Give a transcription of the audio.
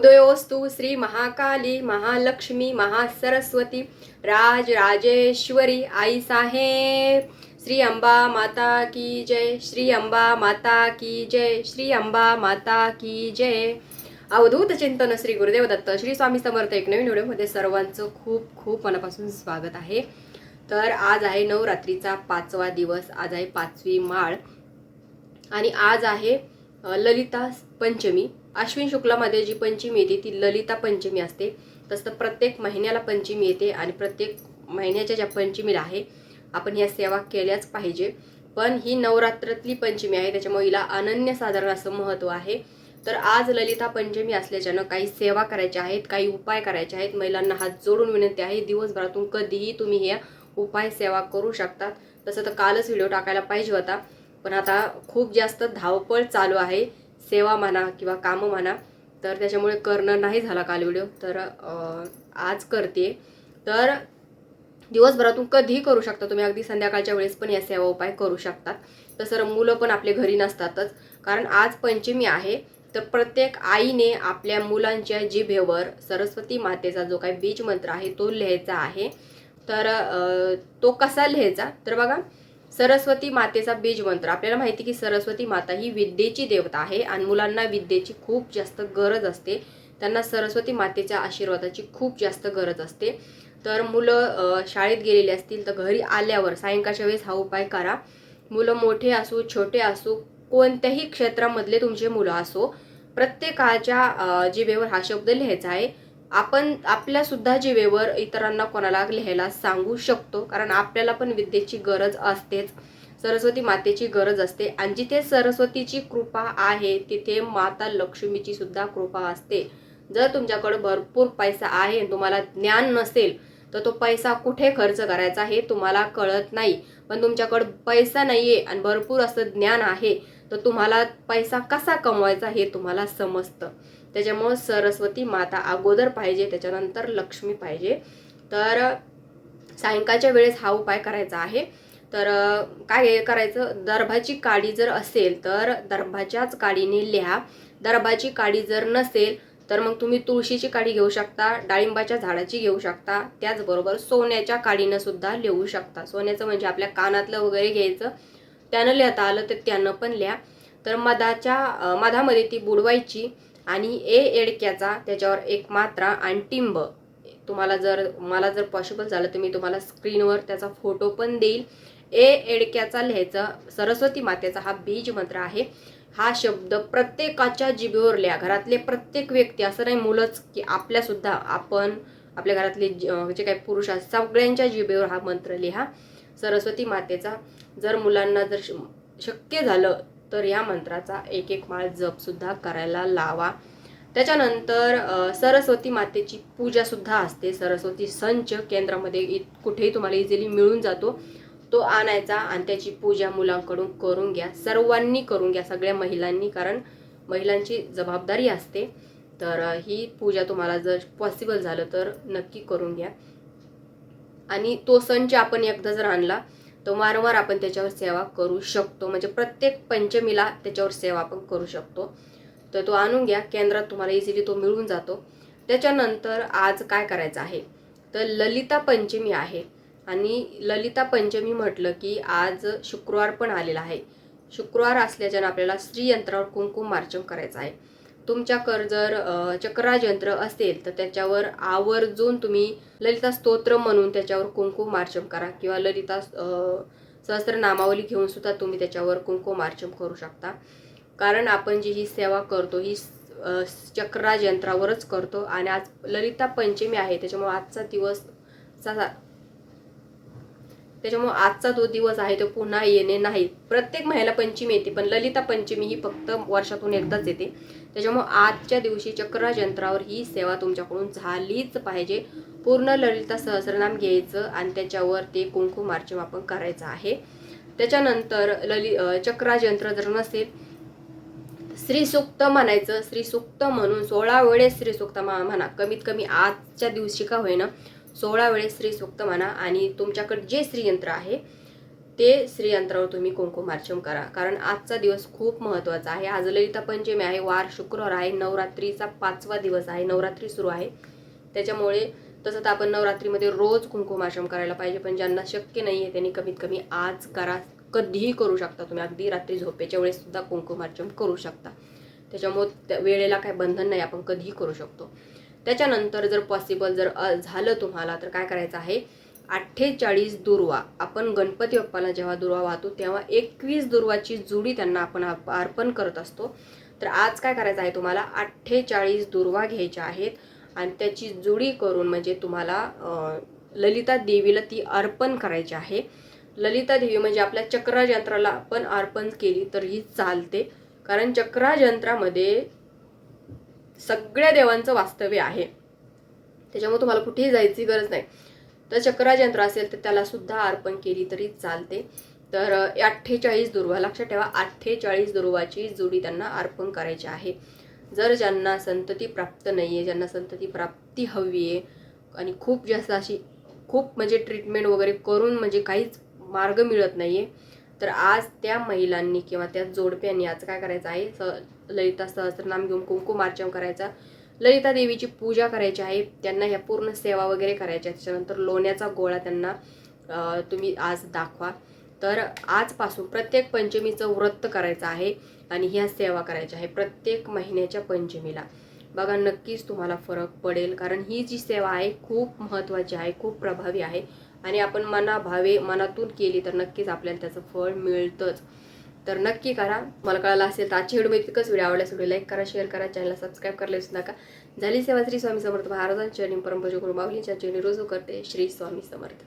उदयोस्तु श्री महाकाली महालक्ष्मी महासरस्वती राज राजेश्वरी आई साहेब। श्री अंबा माता की जय श्री अंबा माता की जय श्री अंबा माता की जय। अवधूत चिंतन श्री गुरुदेव दत्त श्री स्वामी समर्थ एक नवीन व्हिडिओमध्ये सर्वांचं खूप खूप मनापासून स्वागत आहे. तर आज आहे नवरात्रीचा पाचवा दिवस आज आहे पाचवी माळ. आणि आज आहे ललिता पंचमी. अश्विन शुक्लामध्ये जी पंचमी येते ती ललिता पंचमी असते. तसं तर प्रत्येक महिन्याला पंचमी येते आणि प्रत्येक महिन्याच्या ज्या पंचमीला आहे आपण या सेवा केल्याच पाहिजे. पण ही नवरात्रातली पंचमी आहे त्याच्यामुळे हिला अनन्यसाधारण असं महत्त्व आहे. तर आज ललिता पंचमी असल्याच्यानं काही सेवा करायच्या आहेत काही उपाय करायचे आहेत. महिलांना हात जोडून विनंती आहे दिवसभरातून कधीही तुम्ही ह्या उपाय सेवा करू शकतात. तसं तर कालच व्हिडिओ टाकायला पाहिजे होता. पण आता खूप जास्त धावपळ चालू आहे. सेवा म्हणा किंवा कामं म्हणा तर त्याच्यामुळे करणं नाही झाला काल व्हिडिओ. तर आज करते. तर दिवसभरातून कधीही करू शकता तुम्ही. अगदी संध्याकाळच्या वेळेस पण या सेवा उपाय करू शकतात. तसं मुलं पण आपले घरी नसतातच. कारण आज पंचमी आहे. तर प्रत्येक आईने आपल्या मुलांच्या जिभेवर सरस्वती मातेचा जो काही बीज मंत्र आहे तो लिहायचा आहे. तर तो कसा लिहायचा? तर बघा सरस्वती मातेचा बीज मंत्र. आपल्याला माहिती की सरस्वती माता ही विद्येची देवता आहे आणि मुलांना विद्येची खूप जास्त गरज असते. त्यांना सरस्वती मातेच्या आशीर्वादाची खूप जास्त गरज असते. तर मुलं शाळेत गेलेली असतील तर घरी आल्यावर सायंकाळच्या वेळेस हा उपाय करा. मुलं मोठे असो छोटे असो कोणत्याही क्षेत्रामधले तुमचे मुलं असो प्रत्येकाच्या जिभेवर हा शब्द लिहायचा आहे. आपण आपल्या सुद्धा इतरांना कोणाला लिहायला सांगू शकतो कारण आपल्याला पण विद्येची गरज असतेच. सरस्वती मातेची गरज असते आणि जिथे सरस्वतीची कृपा आहे तिथे माता लक्ष्मीची सुद्धा कृपा असते. जर तुमच्याकडे भरपूर पैसा आहे आणि तुम्हाला ज्ञान नसेल तर तो पैसा कुठे खर्च करायचा हे तुम्हाला कळत नाही. पण तुमच्याकडे पैसा नाही आहे आणि भरपूर असं ज्ञान आहे तर तुम्हाला पैसा कसा कमवायचा हे तुम्हाला समजतं. त्याच्यामुळं सरस्वती माता अगोदर पाहिजे त्याच्यानंतर लक्ष्मी पाहिजे. तर सायंकाळच्या वेळेस हा उपाय करायचा आहे. तर काय करायचं? दर्भाची काडी जर असेल तर दर्भाच्याच काडीने लिहा. दर्भाची काडी जर नसेल तर मग तुम्ही तुळशीची काडी घेऊ शकता डाळिंबाच्या झाडाची घेऊ शकता. त्याचबरोबर सोन्याच्या काडीनं सुद्धा लिहू शकता. सोन्याचं म्हणजे आपल्या कानातलं वगैरे घ्यायचं. त्यानं लिहिता आलं तर त्यानं पण लिहा. तर मधाच्या मधामध्ये ती बुडवायची. आणि ए एडक्याचा त्याच्यावर एक मात्रा आणि टिंब. तुम्हाला जर मला जर पॉसिबल झालं तर मी तुम्हाला स्क्रीनवर त्याचा फोटो पण देईल. ए एडक्याचा लिहायचं सरस्वती मातेचा हा बीज मंत्र आहे. हा शब्द प्रत्येकाच्या जिभेवर लिहा. घरातले प्रत्येक व्यक्ती असं नाही मुलंच की आपल्यासुद्धा आपण आपल्या घरातले ज- जे काही पुरुष आहेत सगळ्यांच्या जिभेवर हा मंत्र लिहा. सरस्वती मातेचा जर मुलांना जर श- शक्य झालं तर या मंत्राचा एक एक माळ जपसुद्धा करायला लावा. त्याच्यानंतर सरस्वती मातेची पूजासुद्धा असते. सरस्वती संच केंद्रामध्ये इत- कुठेही तुम्हाला इझिली मिळून जातो. तो आणायचा आणि त्याची पूजा मुलांकडून करून घ्या. सर्वांनी करून घ्या सगळ्या महिलांनी कारण महिलांची जबाबदारी असते. तर ही पूजा तुम्हाला जर पॉसिबल झालं तर नक्की करून घ्या. आणि तो संच आपण एकदा जर आणला तो वारंवार आपण त्याच्यावर सेवा करू शकतो. म्हणजे प्रत्येक पंचमीला त्याच्यावर सेवा आपण करू शकतो. तर तो आणून घ्या. केंद्रात तुम्हाला इझिली तो मिळून जातो. त्याच्यानंतर आज काय करायचं आहे? तर ललिता पंचमी आहे. आणि ललिता पंचमी म्हटलं की आज शुक्रवार पण आलेला आहे. शुक्रवार असल्याच्यानं आपल्याला श्रीयंत्रावर कुंकुमार्चन करायचं आहे. तुमच्याकडं जर चक्राजंत्र असेल तर त्याच्यावर आवर्जून तुम्ही ललिता स्तोत्र म्हणून त्याच्यावर कुंकुमार्चन करा किंवा ललिता अ, सहस्त्रनामावली घेऊन सुद्धा तुम्ही त्याच्यावर कुंकुमार्चन करू शकता. कारण आपण जी ही सेवा करतो ही चक्राजंत्रावरच चक्राज यंत्रावरच करतो आणि आज ललिता पंचमी आहे त्याच्यामुळे आजचा दिवस त्याच्यामुळे आजचा जो दिवस आहे तो पुन्हा येणे नाही. प्रत्येक महिला पंचमी येते पण ललिता पंचमी ही फक्त वर्षातून एकदाच येते. त्याच्यामुळे आजच्या दिवशी चक्र यंत्रावर ही सेवा तुमच्याकडून झालीच पाहिजे. पूर्ण ललिता सहस्रनाम घ्यायचं आणि त्याच्यावर ते कुंकुमार्चन आपण करायचं आहे. त्याच्यानंतर ललि अ, चक्राज यंत्र जर नसेल श्रीसुक्त म्हणायचं श्रीसुक्त म्हणून सोळा वेळेस श्रीसुक्त मा- म्हणा. कमीत कमी आजच्या दिवशी का होईना सोळा वेळेस श्रीसुक्त म्हणा आणि तुमच्याकडे जे श्रीयंत्र आहे ते श्रीयंत्रावर तुम्ही कुंकुमार्चन करा. कारण आजचा दिवस खूप महत्त्वाचा आहे. आज ललिता पंचमी आहे वार शुक्रवार आहे नवरात्रीचा पाचवा दिवस आहे नवरात्री सुरू आहे. त्याच्यामुळे तसं तर आपण नवरात्रीमध्ये रोज कुंकुमार्चन करायला पाहिजे. पण ज्यांना शक्य नाही आहे त्यांनी कमीत कमी आज करा. कधीही करू शकता तुम्ही. अगदी रात्री झोपेच्या वेळेससुद्धा कुंकुमार्चन करू शकता. त्याच्यामुळे त्या वेळेला काय बंधन नाही. आपण कधीही करू शकतो. त्याच्यानंतर जर पॉसिबल जर झालं तुम्हाला तर काय करायचं आहे? अठ्ठेचाळीस दुर्वा. आपण गणपती बाप्पाला जेव्हा दुर्वा वाहतो तेव्हा एकवीस दुर्वाची जुडी त्यांना आपण अर्पण करत असतो. तर आज काय करायचं आहे तुम्हाला? अठ्ठेचाळीस दुर्वा घ्यायच्या आहेत आणि त्याची जुडी करून म्हणजे तुम्हाला ललिता देवीला ती अर्पण करायची आहे. ललिता देवी म्हणजे आपल्या चक्राजंत्राला आपण अर्पण केली तर ही चालते. कारण चक्राजंत्रामध्ये सगळ्या देवांचं वास्तव्य आहे. त्याच्यामुळे तुम्हाला कुठेही जायची गरज नाही. तर चक्राजंत्र असेल तर त्याला सुद्धा अर्पण केली तरी चालते. तर अठ्ठेचाळीस दुर्वा लक्षात ठेवा अठ्ठेचाळीस दुर्वाची जोडी त्यांना अर्पण करायची आहे. जर ज्यांना संतती प्राप्त नाही आहे ज्यांना संतती प्राप्ती हवी आहे आणि खूप जास्त अशी खूप म्हणजे ट्रीटमेंट वगैरे करून म्हणजे काहीच मार्ग मिळत नाही आहे तर आज त्या महिलांनी किंवा त्या जोडप्यांनी आज काय करायचं आहे? स ललिता सहस्रनाम घेऊन कुंकुमार्चन करायचा. ललिता देवीची पूजा करायची आहे त्यांना ह्या पूर्ण सेवा वगैरे करायच्या त्याच्यानंतर लोण्याचा गोळा त्यांना तुम्ही आज दाखवा. तर आजपासून प्रत्येक पंचमीचं व्रत करायचं आहे आणि ह्या सेवा करायच्या आहे प्रत्येक महिन्याच्या पंचमीला. बघा नक्कीच तुम्हाला फरक पडेल कारण ही जी सेवा आहे खूप महत्त्वाची आहे खूप प्रभावी आहे. आणि आपण मनाभावे मनातून केली तर नक्कीच आपल्याला त्याचं फळ मिळतंच. तर नक्की करा. मला कळालं असेल तर आजची व्हिडिओ इतकंच व्हिडिओ आवडल्यास व्हिडिओ लाईक करा शेअर करा चॅनलला सबस्क्राईब करायला विसरू नका. झाली सेवा श्री स्वामी समर्थ महाराजांच्या आणि गुरु माऊलींच्या चरणी रोजू करते श्री स्वामी समर्थ.